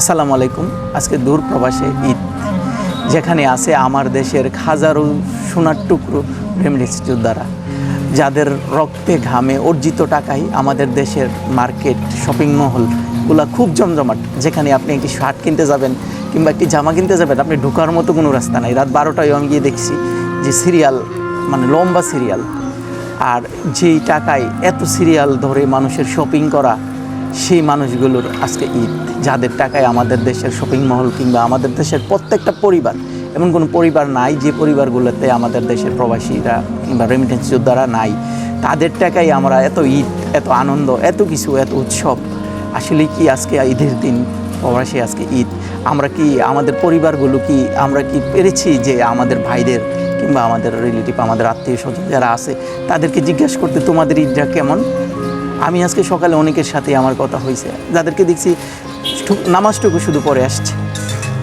আসসালামু আলাইকুম। আজকে দূর প্রবাসে ঈদ, যেখানে আছে আমার দেশের হাজারো সোনার টুকরো রেমিডিস যোদ্ধারা যাদের রক্তে ঘামে অর্জিত টাকাই আমাদের দেশের মার্কেট, শপিং মহলগুলা খুব জমজমাট। যেখানে আপনি একটি শার্ট কিনতে যাবেন কিংবা একটি জামা কিনতে যাবেন, আপনি ঢোকার মতো কোনো রাস্তা নাই। রাত বারোটায় আমি গিয়ে দেখছি যে সিরিয়াল মানে লম্বা সিরিয়াল। আর যেই টাকায় এত সিরিয়াল ধরে মানুষের শপিং করা সেই মানুষগুলোর আজকে ঈদ, যাদের টাকায় আমাদের দেশের শপিং মহল কিংবা আমাদের দেশের প্রত্যেকটা পরিবার, এমন কোনো পরিবার নাই যে পরিবারগুলোতে আমাদের দেশের প্রবাসীরা কিংবা রেমিটেন্স যোদ্ধারা নাই। তাদের টাকায় আমরা এত ঈদ, এত আনন্দ, এত কিছু, এত উৎসব, আসলে কি আজকে ঈদের দিন প্রবাসী আজকে ঈদ? আমরা কি আমাদের পরিবারগুলো কি আমরা কি পেরেছি যে আমাদের ভাইদের কিংবা আমাদের রিলেটিভ আমাদের আত্মীয় স্বজন যারা আছে, তাদেরকে জিজ্ঞাসা করতে তোমাদের ঈদটা কেমন? আমি আজকে সকালে অনেকের সাথে আমার কথা হয়েছে। যাদেরকে দেখছি নামাজটুকু শুধু পরে আসছে।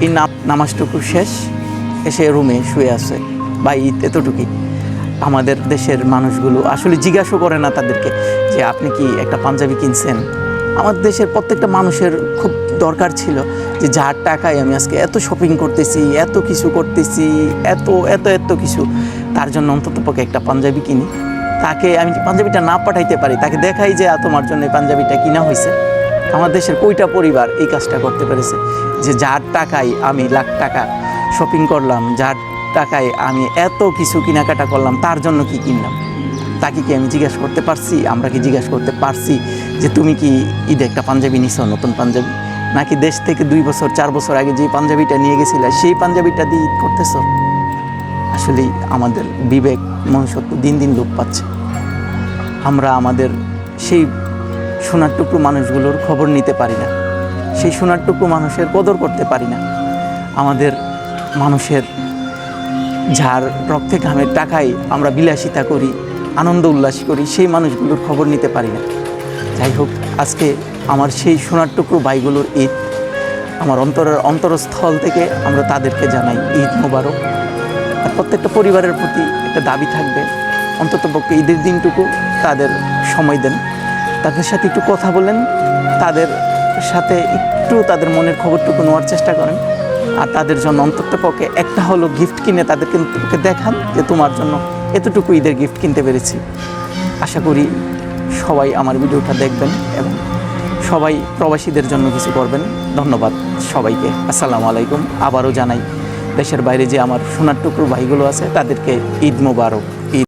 এই নাম, নামাজটুকু শেষ, এসে রুমে শুয়ে আছে। বা ঈদ এতটুকুই। আমাদের দেশের মানুষগুলো আসলে জিজ্ঞাসা করে না তাদেরকে যে আপনি কি একটা পাঞ্জাবি কিনছেন? আমাদের দেশের প্রত্যেকটা মানুষের খুব দরকার ছিল যে যার টাকায় আমি আজকে এত শপিং করতেছি, এত কিছু করতেছি, এত এত এত কিছু, তার জন্য অন্তত পক্ষে একটা পাঞ্জাবি কিনি। তাকে আমি পাঞ্জাবিটা না পাঠাইতে পারি? তাকে দেখাই যে তোমার জন্য পাঞ্জাবিটা কিনা হয়েছে আমার দেশের কয়টা পরিবার এই কাজটা করতে পেরেছে যে, যার টাকায় আমি লাখ টাকা শপিং করলাম, যার টাকায় আমি এত কিছু কেনাকাটা করলাম, তার জন্য কি কিনলাম? তাকে কি আমি জিজ্ঞাসা করতে পারছি? আমরা কি জিজ্ঞাসা করতে পারছি যে, তুমি কি ঈদে একটা পাঞ্জাবি নিছো, নতুন পাঞ্জাবি? নাকি দেশ থেকে দুই বছর, চার বছর আগে যে পাঞ্জাবিটা নিয়ে গেছিলে, সেই পাঞ্জাবিটা দিয়ে ঈদ করতেছো? আসলেই আমাদের বিবেক মনুষ্যত্ব দিন দিন লোপ পাচ্ছে। আমরা আমাদের সেই সোনার টুকরো মানুষগুলোর খবর নিতে পারি না। সেই সোনার টুকরো মানুষের কদর করতে পারি না। আমাদের মানুষের যার রক্তে ঘামের টাকায় আমরা বিলাসিতা করি, আনন্দ উল্লাস করি, সেই মানুষগুলোর খবর নিতে পারি না। যাই হোক, আজকে আমার সেই সোনার টুকরো ভাইগুলোর ঈদ, আমার অন্তরের অন্তরস্থল থেকে আমরা তাদেরকে জানাই ঈদ মোবারক। আর প্রত্যেকটা পরিবারের প্রতি একটা দাবি থাকবে। অন্তত পক্ষে ঈদের দিনটুকু তাদের সময় দেন। তাদের সাথে একটু কথা বলেন, তাদের সাথে একটু তাদের মনের খবরটুকু নেওয়ার চেষ্টা করেন। আর তাদের জন্য অন্তত পক্ষে একটা হলো গিফট কিনে তাদেরকে দেখান যে তোমার জন্য এতটুকু ঈদের গিফট কিনতে পেরেছি। আশা করি সবাই আমার ভিডিওটা দেখবেন এবং সবাই প্রবাসীদের জন্য কিছু করবেন। ধন্যবাদ সবাইকে। আসসালামু আলাইকুম। আবারও জানাই দেশের বাইরে যে আমার সোনার টুকরো ভাইগুলো আছে তাদেরকে ঈদ মোবারক